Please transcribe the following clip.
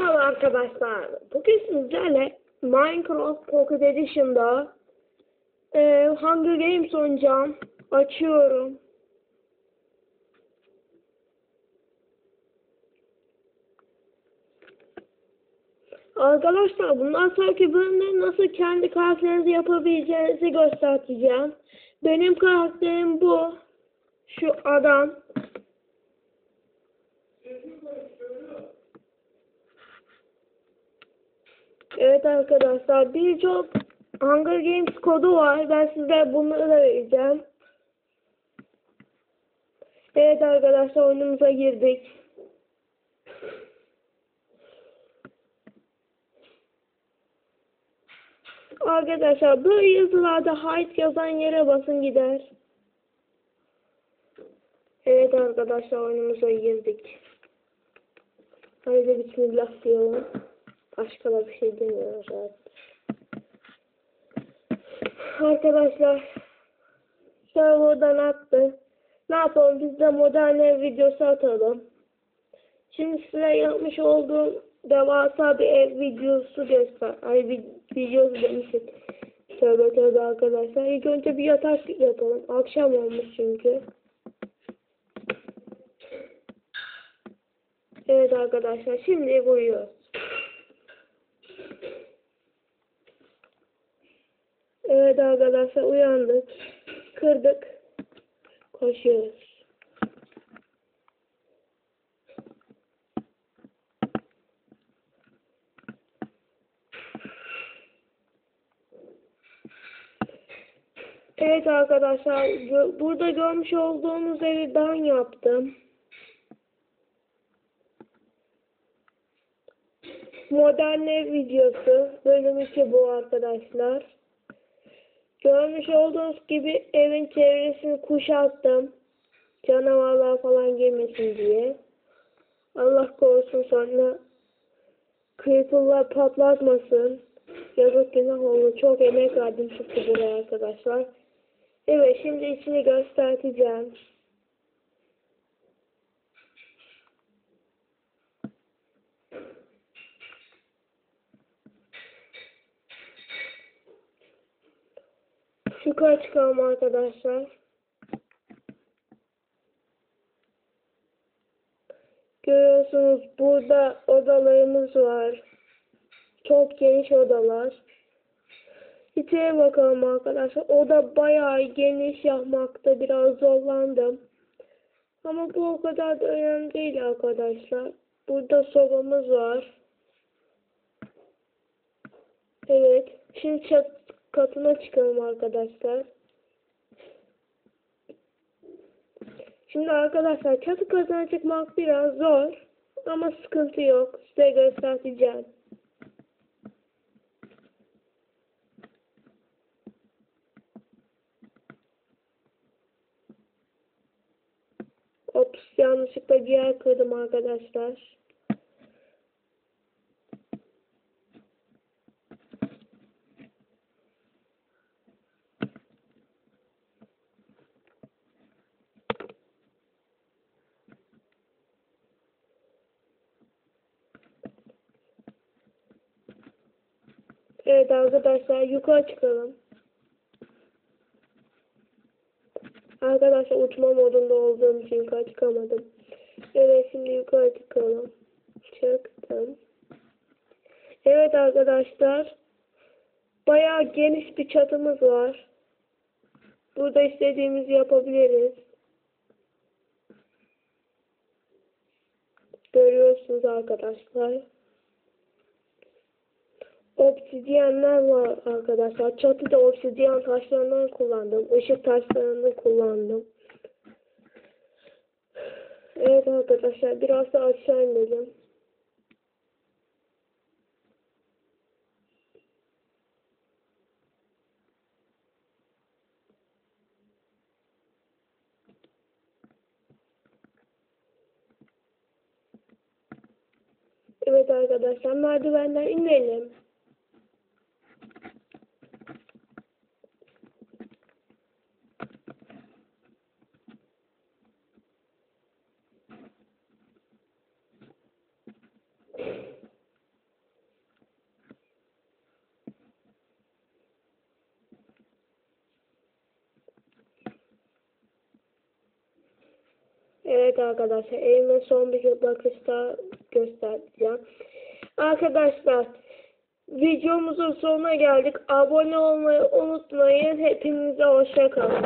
Merhaba arkadaşlar. Bugün sizlerle Minecraft Pocket Edition'da e, Hunger Games oynayacağım. Açıyorum. Arkadaşlar bundan sonraki bölümde nasıl kendi karakterinizi yapabileceğinizi göstereceğim. Benim karakterim bu. Şu adam. Evet arkadaşlar birçok Hunger Games kodu var. Ben size bunları da vereceğim. Evet arkadaşlar oyunumuza girdik. Arkadaşlar böyle yazılarda hide yazan yere basın gider. Evet arkadaşlar oyunumuza girdik. Haydi bismillah diyelim. Başka bir şey demiyoruz artık. Arkadaşlar serverdan attı. Ne yapalım biz de modern ev videosu atalım. Şimdi size yapmış olduğum devasa bir ev videosu göster. Ay vi videosu demişim. Tövbe tövbe arkadaşlar. İlk önce bir yatak yapalım. Akşam olmuş çünkü. Evet arkadaşlar şimdi uyuyoruz. Arkadaşlar uyandık. Kırdık. Koşuyoruz. Evet arkadaşlar burada görmüş olduğunuz evi ben yaptım. Modern ev videosu bölüm 2 bu arkadaşlar. Görmüş olduğunuz gibi evin çevresini kuşattım. Canavarlar falan girmesin diye. Allah korusun sonra creeper'lar patlatmasın. Yazık günah oldu. Çok emek verdim çıktı buraya arkadaşlar. Evet şimdi içini göstereceğim. Yukarı çıkalım arkadaşlar. Görüyorsunuz burada odalarımız var. Çok geniş odalar. İçeri bakalım arkadaşlar. Oda bayağı geniş yapmakta biraz zorlandım. Ama bu o kadar da önemli değil arkadaşlar. Burada sobamız var. Evet. Şimdi çat katına çıkalım arkadaşlar. Şimdi arkadaşlar çatı katına çıkmak biraz zor. Ama sıkıntı yok. Size göstereceğim. Ops yanlışlıkla bir yer kırdım arkadaşlar. Evet arkadaşlar yukarı çıkalım. Arkadaşlar uçma modunda olduğum için yukarı çıkamadım. Evet şimdi yukarı çıkalım. Çıktım. Evet arkadaşlar. Bayağı geniş bir çatımız var. Burada istediğimizi yapabiliriz. Görüyorsunuz arkadaşlar. Obsidyenler var arkadaşlar. Çatıda obsidyen taşlarından kullandım. Işık taşlarını kullandım. Evet arkadaşlar biraz da aşağı inelim. Evet arkadaşlar merdivenden inelim. Evet arkadaşlar elime son bir bakış daha göstereceğim. Arkadaşlar videomuzun sonuna geldik. Abone olmayı unutmayın. Hepinize hoşça kalın.